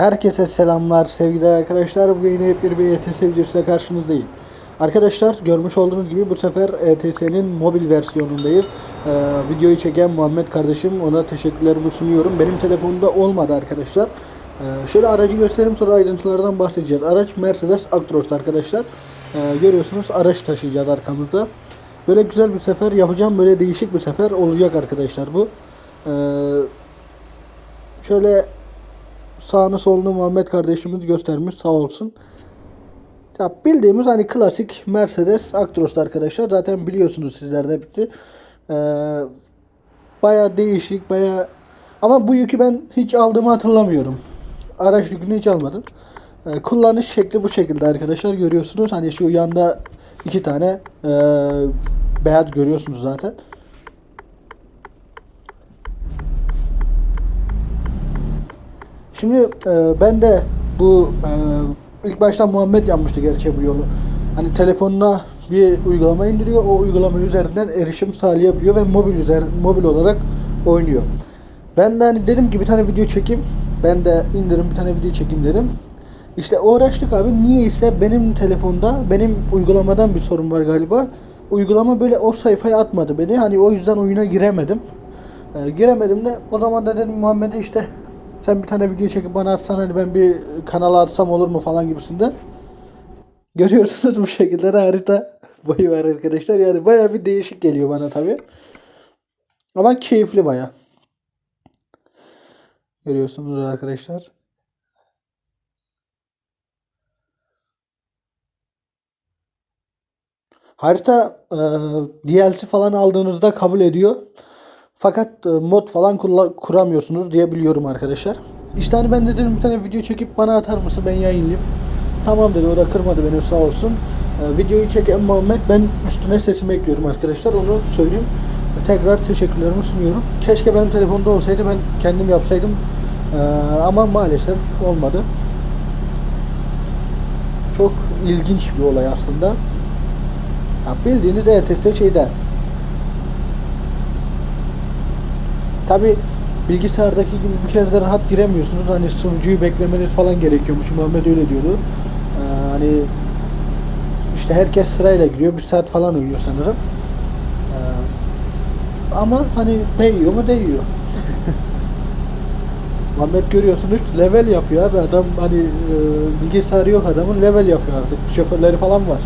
Herkese selamlar sevgili arkadaşlar. Bugün yine hep bir ETS videosuyla karşınızdayım. Arkadaşlar görmüş olduğunuz gibi bu sefer ETS'nin mobil versiyonundayız. Ee, videoyu çeken Muhammed kardeşim ona teşekkürlerimi sunuyorum. Benim telefonumda olmadı arkadaşlar. Ee, şöyle aracı göstereyim sonra ayrıntılardan bahsedeceğiz. Araç Mercedes Actros arkadaşlar. Ee, görüyorsunuz araç taşıyacağız arkamızda. Böyle güzel bir sefer yapacağım. Böyle değişik bir sefer olacak arkadaşlar bu. Ee, şöyle sağını solunu Muhammed kardeşimiz göstermiş sağ olsun. Ya bildiğimiz hani klasik Mercedes Actros arkadaşlar. Zaten biliyorsunuz sizler de bitti. Ee, baya değişik baya ama bu yükü ben hiç aldığımı hatırlamıyorum. Araç yükünü hiç almadım. Ee, kullanış şekli bu şekilde arkadaşlar görüyorsunuz. Hani şu yanda iki tane ee, beyaz görüyorsunuz zaten. Şimdi e, ben de bu e, ilk başta Muhammed yapmıştı gerçi bu yolu. Hani telefonuna bir uygulama indiriyor. O uygulama üzerinden erişim sağlayabiliyor ve mobil üzer mobil olarak oynuyor. Ben de hani dedim ki bir tane video çekeyim. Ben de indirim bir tane video çekeyim dedim. İşte uğraştık abi. Niye ise benim telefonda benim uygulamadan bir sorun var galiba. Uygulama böyle o sayfaya atmadı beni. Hani o yüzden oyuna giremedim. E, giremedim de o zaman da dedim Muhammed'e işte sen bir tane video çekip bana atsan hani ben bir kanala atsam olur mu falan gibisinden. Görüyorsunuz bu şekilde de harita boyu var arkadaşlar. Yani baya bir değişik geliyor bana tabi. Ama keyifli baya. Görüyorsunuz arkadaşlar. Harita e, DLC falan aldığınızda kabul ediyor. Fakat e, mod falan kuramıyorsunuz diye biliyorum arkadaşlar. İşte hani ben de dedim bir tane video çekip bana atar mısın ben yayınlayayım. Tamam dedi o da kırmadı beni sağ olsun. E, videoyu çeken Muhammed ben üstüne sesimi ekliyorum arkadaşlar onu söyleyeyim. E, tekrar teşekkürlerimi sunuyorum. Keşke benim telefonda olsaydı ben kendim yapsaydım. Ama maalesef olmadı. Çok ilginç bir olay aslında. Ya bildiğiniz ETS şeyde Tabi bilgisayardaki gibi bir kere de rahat giremiyorsunuz. Hani sunucuyu beklemeniz falan gerekiyormuş. Muhammed öyle diyordu. Ee, hani işte herkes sırayla giriyor. Bir saat falan uyuyor sanırım. Ee, ama hani değiyor mu değiyor. Muhammed görüyorsunuz level yapıyor abi adam hani e, bilgisayarı yok adamın level yapıyor artık şoförleri falan var.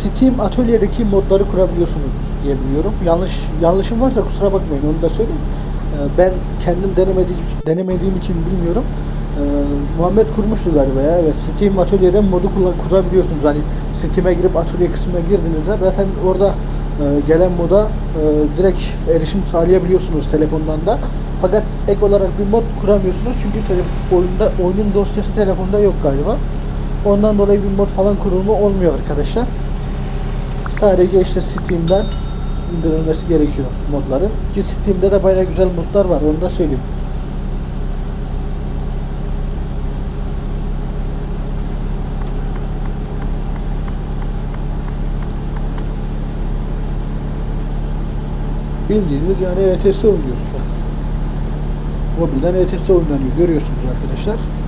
Steam atölyedeki modları kurabiliyorsunuz diye biliyorum. Yanlış yanlışım varsa kusura bakmayın onu da söyleyeyim. Ee, Ben kendim denemediğim, denemediğim için bilmiyorum. Ee, Muhammed kurmuştu galiba ya. Evet Steam atölyeden modu kurabiliyorsunuz. Hani Steam'e girip atölye kısmına girdiğinizde zaten orada e, gelen moda e, direkt erişim sağlayabiliyorsunuz telefondan da. Fakat ek olarak bir mod kuramıyorsunuz çünkü telef- oyunda oyunun dosyası telefonda yok galiba. Ondan dolayı bir mod falan kurulumu olmuyor arkadaşlar. Sadece işte Steam'den indirilmesi gerekiyor modların. Ki Steam'de de bayağı güzel modlar var onu da söyleyeyim. Bildiğiniz yani ETS oynuyoruz. Mobilden ETS oynanıyor görüyorsunuz arkadaşlar.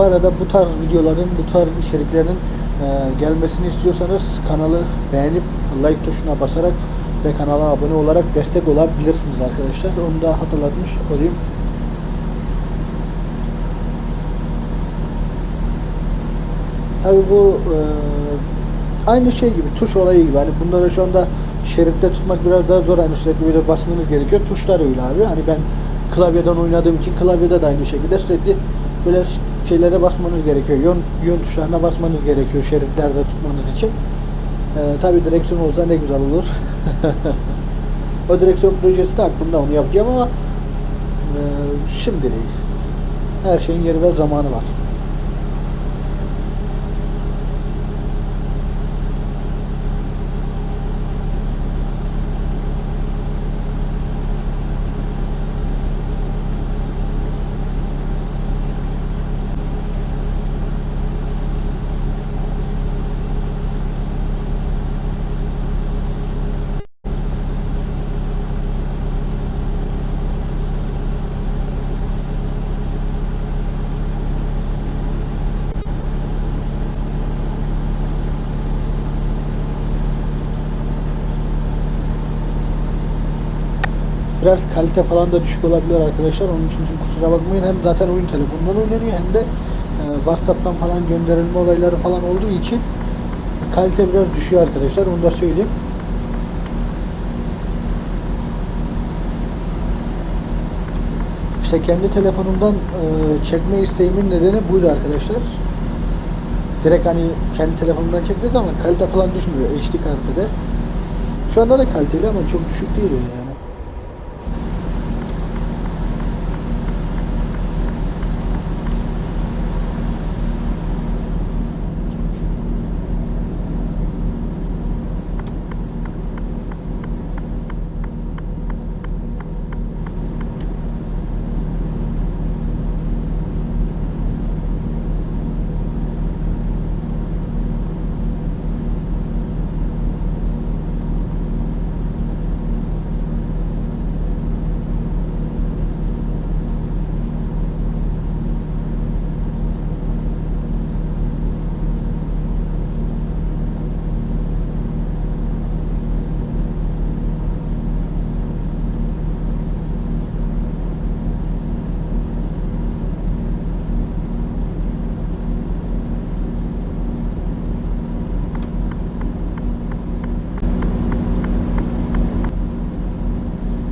Bu arada bu tarz videoların, bu tarz içeriklerin e, gelmesini istiyorsanız kanalı beğenip like tuşuna basarak ve kanala abone olarak destek olabilirsiniz arkadaşlar. Onu da hatırlatmış olayım. Tabi bu e, aynı şey gibi tuş olayı gibi. Hani bunda da şu anda şeritte tutmak biraz daha zor. Hani sürekli böyle basmanız gerekiyor. Tuşlar öyle abi. Hani ben klavyeden oynadığım için klavyede de aynı şekilde sürekli böyle şeylere basmanız gerekiyor. Yön, yön tuşlarına basmanız gerekiyor şeritlerde tutmanız için. Ee, Tabi direksiyon olsa ne güzel olur. o direksiyon projesi de aklımda onu yapacağım ama e, şimdi değil. Her şeyin yeri ve zamanı var. Biraz kalite falan da düşük olabilir arkadaşlar. Onun için kusura bakmayın. Hem zaten oyun telefondan oynanıyor hem de e, WhatsApp'tan falan gönderilme olayları falan olduğu için kalite biraz düşüyor arkadaşlar. Onu da söyleyeyim. İşte kendi telefonumdan e, çekme isteğimin nedeni buydu arkadaşlar. Direkt hani kendi telefonumdan çektiği zaman kalite falan düşmüyor HD kalitede. Şu anda da kaliteli ama çok düşük değil yani.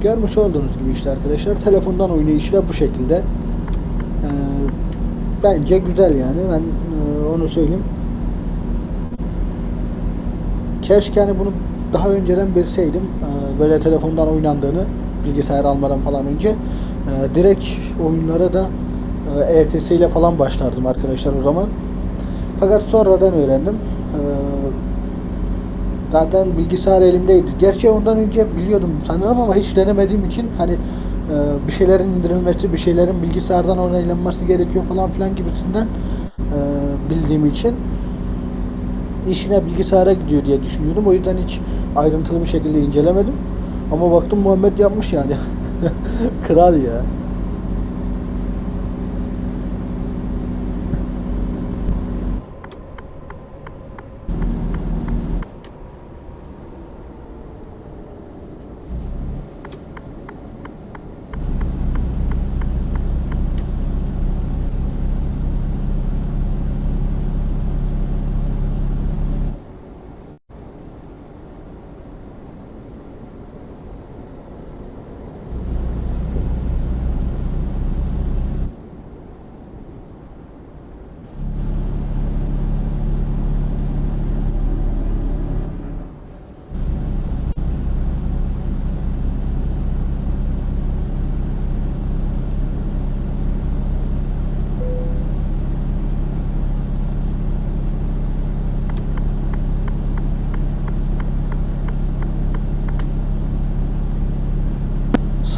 Görmüş olduğunuz gibi işte arkadaşlar telefondan oynayışı da bu şekilde. Ee, bence güzel yani ben e, onu söyleyeyim. Keşke hani bunu daha önceden bilseydim e, böyle telefondan oynandığını bilgisayar almadan falan önce e, direkt oyunlara da e, ETS ile falan başlardım arkadaşlar o zaman. Fakat sonradan öğrendim. E, Zaten bilgisayar elimdeydi. Gerçi ondan önce biliyordum sanırım ama hiç denemediğim için hani e, bir şeylerin indirilmesi, bir şeylerin bilgisayardan onaylanması gerekiyor falan filan gibisinden e, bildiğim için işine bilgisayara gidiyor diye düşünüyordum. O yüzden hiç ayrıntılı bir şekilde incelemedim. Ama baktım Muhammed yapmış yani. Kral ya.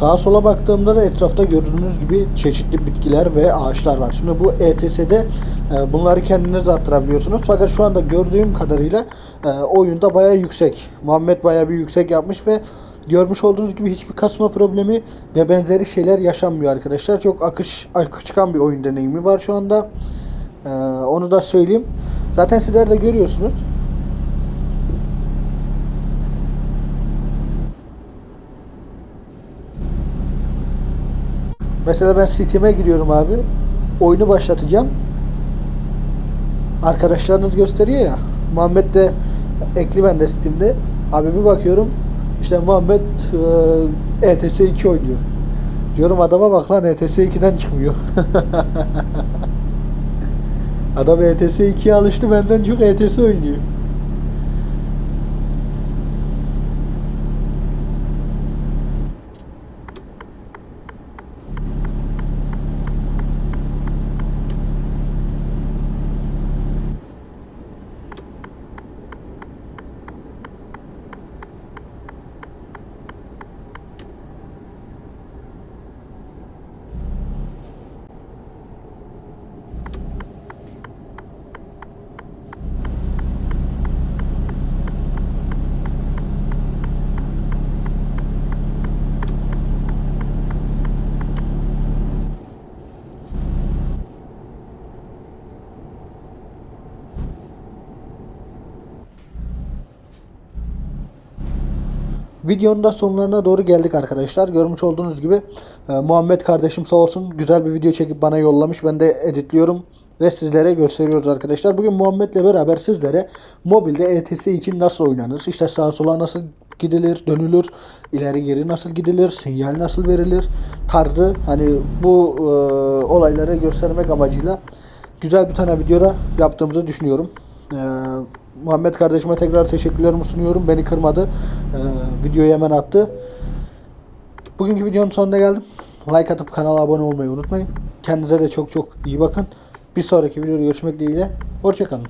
Sağa sola baktığımda da etrafta gördüğünüz gibi çeşitli bitkiler ve ağaçlar var. Şimdi bu ETS'de e, bunları kendiniz arttırabiliyorsunuz. Fakat şu anda gördüğüm kadarıyla e, oyunda bayağı yüksek. Muhammed bayağı bir yüksek yapmış ve görmüş olduğunuz gibi hiçbir kasma problemi ve benzeri şeyler yaşanmıyor arkadaşlar. Çok akış akışkan bir oyun deneyimi var şu anda. E, onu da söyleyeyim. Zaten sizler de görüyorsunuz. Mesela ben Steam'e giriyorum abi. Oyunu başlatacağım. Arkadaşlarınız gösteriyor ya. Muhammed de ekli bende Steam'de. Abi bir bakıyorum. İşte Muhammed e, ETS 2 oynuyor. Diyorum adama bak lan ETS 2'den çıkmıyor. Adam ETS 2'ye alıştı benden çok ETS oynuyor. Videonun da sonlarına doğru geldik arkadaşlar. Görmüş olduğunuz gibi e, Muhammed kardeşim sağ olsun güzel bir video çekip bana yollamış. Ben de editliyorum ve sizlere gösteriyoruz arkadaşlar. Bugün Muhammed'le beraber sizlere mobilde ETS 2 nasıl oynanır, işte sağa sola nasıl gidilir, dönülür, ileri geri nasıl gidilir, sinyal nasıl verilir tarzı hani bu e, olayları göstermek amacıyla güzel bir tane videoda yaptığımızı düşünüyorum. E, Muhammed kardeşime tekrar teşekkürlerimi sunuyorum. Beni kırmadı. E, videoyu hemen attı. Bugünkü videonun sonuna geldim. Like atıp kanala abone olmayı unutmayın. Kendinize de çok çok iyi bakın. Bir sonraki videoda görüşmek dileğiyle. Hoşçakalın.